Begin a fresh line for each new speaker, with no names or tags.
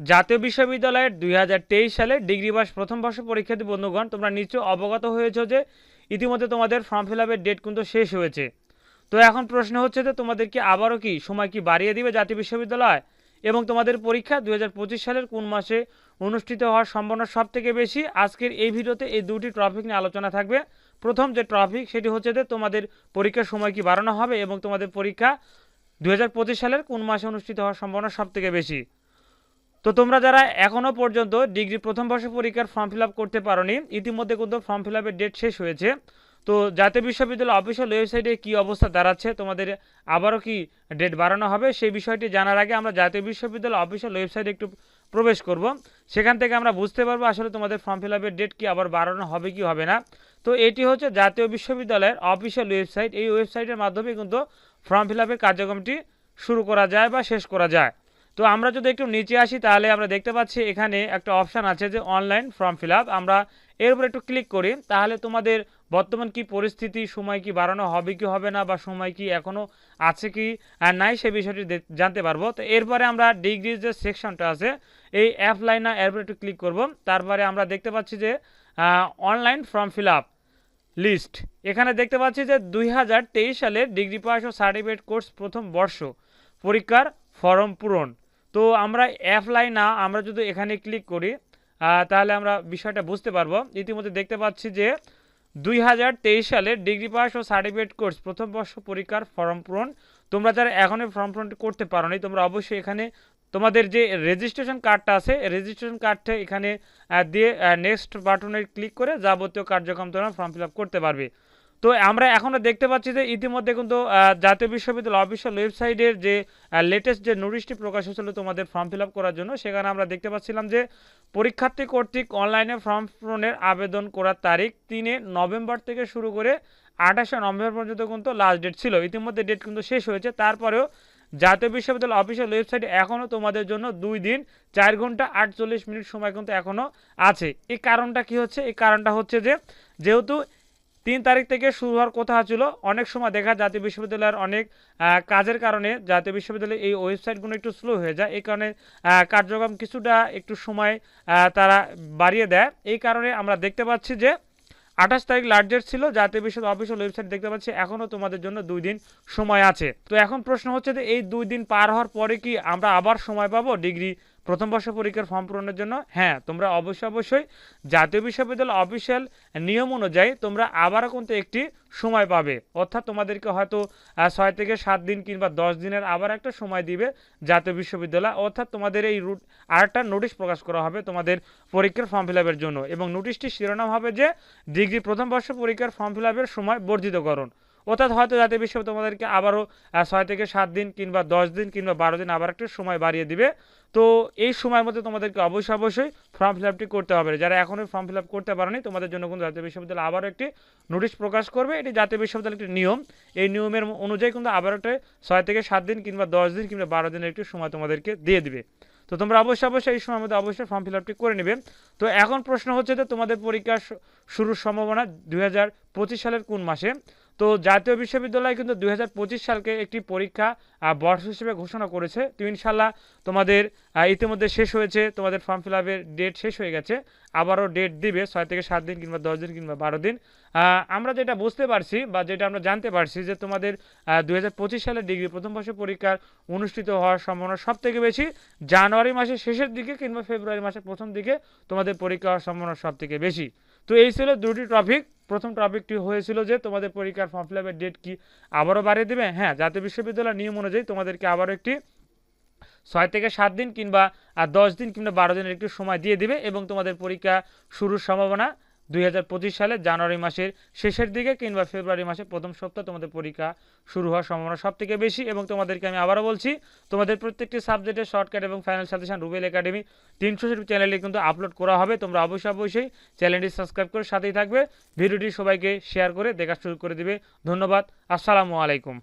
জাতীয় বিশ্ববিদ্যালয়ের দুই হাজার তেইশ সালে ডিগ্রি পাস প্রথম বর্ষ পরীক্ষার্থী বন্ধুগণ, তোমরা নিশ্চয় অবগত হয়েছো যে ইতিমধ্যে তোমাদের ফর্ম ফিল আপের ডেট কিন্তু শেষ হয়েছে। তো এখন প্রশ্ন হচ্ছে যে তোমাদের কি আবারও কি সময় কি বাড়িয়ে দিবে জাতীয় বিশ্ববিদ্যালয়? এবং তোমাদের পরীক্ষা দুই হাজার পঁচিশ সালের কোন মাসে অনুষ্ঠিত হওয়ার সম্ভাবনা সব থেকে বেশি? আজকের এই ভিডিওতে এই দুটি টপিক নিয়ে আলোচনা থাকবে। প্রথম যে টপিক সেটি হচ্ছে যে তোমাদের পরীক্ষার সময় কি বাড়ানো হবে এবং তোমাদের পরীক্ষা দুই হাজার পঁচিশ সালের কোন মাসে অনুষ্ঠিত হওয়ার সম্ভাবনা সব থেকে বেশি? তো তোমরা যারা এখনও পর্যন্ত ডিগ্রি প্রথম বর্ষ পরীক্ষার ফর্ম ফিল করতে পারোনি, ইতিমধ্যে কিন্তু ফর্ম ফিল ডেট শেষ হয়েছে। তো জাতীয় বিশ্ববিদ্যালয় অফিসিয়াল ওয়েবসাইটে কী অবস্থা দাঁড়াচ্ছে, তোমাদের আবারও কি ডেট বাড়ানো হবে, সেই বিষয়টি জানার আগে আমরা জাতীয় বিশ্ববিদ্যালয় অফিসিয়াল ওয়েবসাইটে একটু প্রবেশ করব। সেখান থেকে আমরা বুঝতে পারব আসলে তোমাদের ফর্ম ফিল ডেট কি, আবার বাড়ানো হবে কি, হবে না। তো এটি হচ্ছে জাতীয় বিশ্ববিদ্যালয়ের অফিসিয়াল ওয়েবসাইট এই ওয়েবসাইটের মাধ্যমে কিন্তু ফর্ম ফিল কার্যক্রমটি শুরু করা যায় বা শেষ করা যায়। তো আমরা যদি একটু নিচে আসি, তাহলে আমরা দেখতে পাচ্ছি এখানে একটা অপশান আছে যে অনলাইন ফর্ম ফিল আমরা এর উপর একটু ক্লিক করি, তাহলে তোমাদের বর্তমান কি পরিস্থিতি, সময় কি বাড়ানো হবে কি হবে না, বা সময় কি এখনও আছে কি আর নাই, সে বিষয়টি জানতে পারব। তো এরপরে আমরা ডিগ্রির যে সেকশনটা আছে, এই অ্যাপ লাইনা এর একটু ক্লিক করব। তারপরে আমরা দেখতে পাচ্ছি যে অনলাইন ফর্ম ফিল লিস্ট এখানে দেখতে পাচ্ছি যে দুই সালের ডিগ্রি পাস ও সার্টিফিকেট কোর্স প্রথম বর্ষ পরীক্ষার ফর্ম পূরণ। তো আমরা অ্যাপ্লাই না, আমরা যদি এখানে ক্লিক করি তাহলে আমরা বিষয়টা বুঝতে পারব। ইতিমধ্যে দেখতে পাচ্ছি যে দুই হাজার তেইশ সালে ডিগ্রি পাস ও সার্টিফিকেট কোর্স প্রথম বর্ষ পরীক্ষার ফর্ম পূরণ। তোমরা যারা এখনই ফর্ম পূরণ করতে পারোনি, তোমরা অবশ্যই এখানে তোমাদের যে রেজিস্ট্রেশন কার্ডটা আছে রেজিস্ট্রেশন কার্ডটা এখানে দিয়ে নেক্সট বাটনে ক্লিক করে যাবতীয় কার্যক্রম তোমরা ফর্ম ফিল করতে পারবে। তো আমরা এখনও দেখতে পাচ্ছি যে ইতিমধ্যে কিন্তু জাতীয় বিশ্ববিদ্যালয় অফিসিয়াল ওয়েবসাইটের যে লেটেস্ট যে নোটিশটি প্রকাশ হয়েছিল তোমাদের ফর্ম ফিল করার জন্য, সেখানে আমরা দেখতে পাচ্ছিলাম যে পরীক্ষার্থী কর্তৃক অনলাইনে ফর্ম পূরণের আবেদন করার তারিখ তিনে নভেম্বর থেকে শুরু করে আঠাশে নভেম্বর পর্যন্ত কিন্তু লাস্ট ডেট ছিল। ইতিমধ্যে ডেট কিন্তু শেষ হয়েছে। তারপরেও জাতীয় বিশ্ববিদ্যালয় অফিসিয়াল ওয়েবসাইটে এখনও তোমাদের জন্য দুই দিন, চার ঘণ্টা আটচল্লিশ মিনিট সময় কিন্তু এখনও আছে। এই কারণটা কি হচ্ছে? এই কারণটা হচ্ছে যে, যেহেতু তিন তারিখ থেকে শুরু হওয়ার কথা ছিল। অনেক সময় দেখা জাতীয় বিশ্ববিদ্যালয়ের অনেক কাজের কারণে জাতীয় বিশ্ববিদ্যালয়ের এই ওয়েবসাইটগুলো একটু স্লো হয়ে যায়। এই কারণে কার্যক্রম কিছুটা একটু সময় তারা বাড়িয়ে দেয়। এই কারণে আমরা দেখতে পাচ্ছি যে আঠাশ তারিখ ডেট ছিল, জাতীয় বিশ্ববিদ্যালয় অফিসিয়াল ওয়েবসাইট দেখতে পাচ্ছি। এখনও তোমাদের জন্য দুই দিন সময় আছে। তো এখন প্রশ্ন হচ্ছে যে এই দুই দিন পার হওয়ার পরে কি আমরা আবার সময় পাবো? ডিগ্রি প্রথম বর্ষ পরীক্ষার ফর্ম পূরণের জন্য। হ্যাঁ তোমরা অবশ্যই অবশ্যই জাতীয় বিশ্ববিদ্যালয় অফিসিয়াল নিয়ম অনুযায়ী তোমরা আবারও কিন্তু একটি সময় পাবে। অর্থাৎ তোমাদেরকে হয়তো ছয় থেকে সাত দিন কিংবা দশ দিনের আবার একটা সময় দিবে জাতীয় বিশ্ববিদ্যালয়। অর্থাৎ তোমাদের এই রুট, আরেকটা নোটিশ প্রকাশ করা হবে তোমাদের পরীক্ষার ফর্ম ফিল জন্য। এবং নোটিশটির শিরোনাম হবে যে, ডিগ্রি প্রথম বর্ষ পরীক্ষার ফর্ম ফিল সময় বর্ধিতকরণ। অর্থাৎ হয়তো জাতীয় বিশ্ববিদ্যালয় তোমাদেরকে আবারও ছয় থেকে সাত দিন কিংবা দশ দিন কিংবা বারো দিন আবার একটা সময় বাড়িয়ে দিবে। তো এই সময়ের মধ্যে তোমাদেরকে অবশ্যই অবশ্যই ফর্ম ফিল আপটি করতে হবে। যারা এখনই ফর্ম ফিল আপ করতে পারেনি, তোমাদের জন্য কিন্তু জাতীয় বিশ্ববিদ্যালয় আবারও একটি নোটিশ প্রকাশ করবে। এটি জাতীয় বিশ্ববিদ্যালয়ের একটি নিয়ম। এই নিয়মের অনুযায়ী কিন্তু আবার একটা ছয় থেকে সাত দিন কিংবা দশ দিন কিংবা বারো দিনের একটি সময় তোমাদেরকে দিয়ে দিবে। তো তোমরা অবশ্যই অবশ্যই এই সময়ের মধ্যে অবশ্যই ফর্ম ফিল আপটি করে নেবে। তো এখন প্রশ্ন হচ্ছে যে তোমাদের পরীক্ষা শুরুর সম্ভাবনা দুই হাজার পঁচিশ সালের কোন মাসে? তো জাতীয় বিশ্ববিদ্যালয় কিন্তু দুই হাজার পঁচিশ সালকে একটি পরীক্ষা বর্ষ হিসেবে ঘোষণা করেছে। তো ইনশাল্লাহ তোমাদের ইতিমধ্যে শেষ হয়েছে। তোমাদের ফর্ম ফিল আপের ডেট শেষ হয়ে গেছে। আবারও ডেট দিবে ছয় থেকে সাত দিন কিংবা দশ দিন কিংবা বারো দিন। আমরা যেটা বুঝতে পারছি বা যেটা আমরা জানতে পারছি যে তোমাদের দু হাজার পঁচিশ সালের ডিগ্রি প্রথম বর্ষ পরীক্ষার অনুষ্ঠিত হওয়ার সম্ভাবনা সব থেকে বেশি। জানুয়ারি মাসের শেষের দিকে কিংবা ফেব্রুয়ারি মাসের প্রথম দিকে তোমাদের পরীক্ষা হওয়ার সম্ভাবনা সব থেকে বেশি। তো এই ছিল দুটি টপিক প্রথম টপিকটি হয়েছিল যে, তোমাদের পরীক্ষার ফর্ম ফিল আপের ডেট কি আবারও বাড়িয়ে দেবে? হ্যাঁ জাতীয় বিশ্ববিদ্যালয়ের নিয়ম অনুযায়ী তোমাদেরকে আবারও একটি ছয় থেকে সাত দিন কিংবা আর দশ দিন কিংবা বারো দিনের একটু সময় দিয়ে দিবে এবং তোমাদের পরীক্ষা শুরুর সম্ভাবনা দুই হাজার পঁচিশ সালে জানুয়ারি মাসের শেষের দিকে কিংবা ফেব্রুয়ারি মাসের প্রথম সপ্তাহ তোমাদের পরীক্ষা শুরু হওয়ার সম্ভাবনা সব থেকে বেশি এবং তোমাদেরকে আমি আবারও বলছি, তোমাদের প্রত্যেকটি সাবজেক্টের শর্টকাট এবং ফাইনাল সাজেশন রুবেল একাডেমি তিনশো চ্যানেলে কিন্তু আপলোড করা হবে। তোমরা অবশ্যই অবশ্যই চ্যানেলটি সাবস্ক্রাইব করে সাথেই থাকবে। ভিডিওটি সবাইকে শেয়ার করে দেখা শুরু করে দিবে। ধন্যবাদ। আসসালামু আলাইকুম।